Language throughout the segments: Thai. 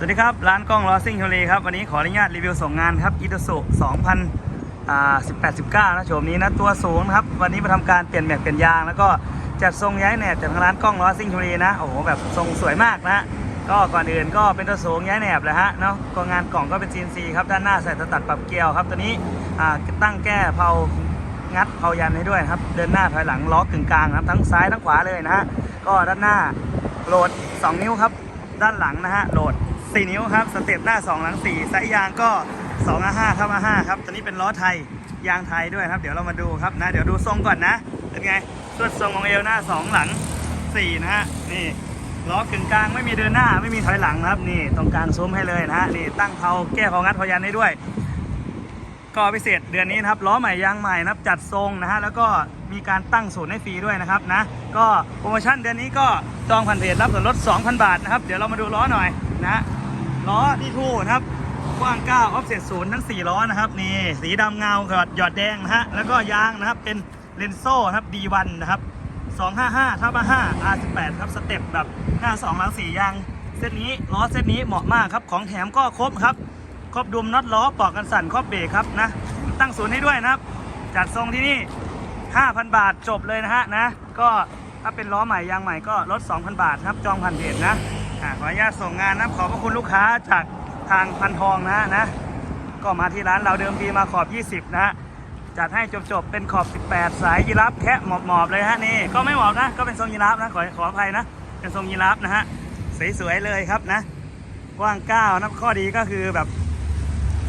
สวัสดีครับ ร้านกล้องลอซิ่งชลีครับ วันนี้ขออนุญาตรีวิวส่งงานครับอีโตสุ2018-19 นะโฉมนี้นะ ตัวสูงครับ วันนี้มาทำการเปลี่ยนแม็กเปลี่ยนยาง แล้วก็จัดทรงย้ายแหนบจากทางร้านกล้องลอซิ่งชลีนะ โอ้โห แบบทรงสวยมากนะ ก็ก่อนอื่นก็เป็นตัวสูงย้ายแหนบเลยฮะเนาะก็งานกล่องก็เป็น CNC ครับ ด้านหน้าใส่ตัวตัดปรับเกลียวครับ ตัวนี้ตั้งแก้เพางัดเพายันให้ด้วยครับ เดินหน้าถอยหลังล้อกึ่งกลางครับ ทั้งซ้ายทั้งขวาเลยนะฮะ ก็ด้านหน้าโหลด 2 นิ้วครับ ด้านหลังนะฮะโหลด 4 นิ้วครับ สเต็ปหน้า 2 หลัง4สายยางก็2 5 5เข้ามา5ครับตัวนี้เป็นล้อไทยยางไทยด้วยครับ เดี๋ยวเรามาดูครับนะ เดี๋ยวดูทรงก่อนนะ เป็นไงส่วนทรงของเอวหน้า 2 หลัง 4 นะฮะ นี่ล้อกึ่งกลางไม่มีเดินหน้าไม่มีถอยหลังนะครับ นี่ตรงกลางซุ้มให้เลยนะฮะ นี่ตั้งเพาแก้เพางัดเพายันให้ด้วย ก็พิเศษเดือนนี้นะครับล้อใหม่ยางใหม่นะครับจัดทรงนะฮะแล้วก็มีการตั้งศูนย์ให้ฟรีด้วยนะครับนะ ก็โปรโมชั่นเดือนนี้ก็จองผ่านเพจรับส่วนลด 2,000 บาทนะครับ เดี๋ยวเรามาดูล้อหน่อย นะล้อที่ทูนะครับกว้าง 9 ออฟเซ็ตศูนย์ทั้ง 4 ล้อนะครับนี่สีดำเงากับหยอดแดงนะฮะแล้วก็ยางนะครับเป็นเลนโซ่ครับ D1 นะครับ 255ทับ5 R18 ครับสเต็ปแบบหน้า2หลัง4ยางเซตนี้ล้อเซตนี้เหมาะมากครับของแถมก็ครบครับครอบดุมน็อตล้อปอกกันสั่นครอบเบรกครับนะตั้งศูนย์ให้ด้วยนะครับ จัดทรงที่นี่ 5,000 บาทจบเลยนะฮะนะก็ถ้าเป็นล้อใหม่ยางใหม่ก็ลด 2,000 บาทครับจองผ่านเพจนะ อ่าขออนุญาตส่งงานนะขอบพระคุณลูกค้าจากทางพันทองนะฮะนะ ก็มาที่ร้านเราเดิมทีมาขอบ 20 นะฮะจัดให้จบๆ เป็นขอบ 18 สายยีราฟแคะหมอบๆเลยฮะนี่ก็ไม่หมอบนะ ก็เป็นทรงยีราฟนะขอขออภัยนะ เป็นทรงยีราฟนะฮะสวยๆเลยครับนะกว้าง9นะข้อดีก็คือแบบ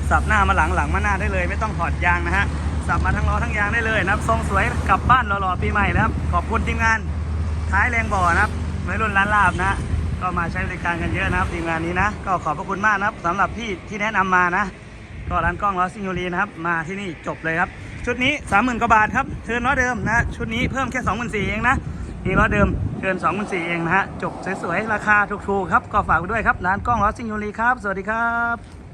สับหน้ามาหลังหลังมาหน้าได้เลย ไม่ต้องถอดยางนะฮะสับมาทั้งล้อทั้งยางได้เลยนะครับทรงสวยกลับบ้านหล่อๆปีใหม่นะครับขอบคุณทีมงานท้ายแรงบ่อนะครับไม่รุ่นร้านลาบนะ ก็มาใช้บริการกันเยอะนะครับทีมงานนี้นะ ก็ขอบพระคุณมากนะครับสำหรับพี่ที่แนะนำมานะ ก็ร้านกล้องล้อซิงโยรีนะครับ มาที่นี่จบเลยครับ ชุดนี้ 30,000กว่าบาทครับเทิร์นล้อเดิมนะ ชุดนี้เพิ่มแค่ 24,000เองนะนี่ล้อเดิมเทิร์น24,000เองนะฮะจบสวยๆราคาถูกๆครับก็ฝากไปด้วยครับร้านกล้องล้อซิงโยรีครับ สวัสดีครับ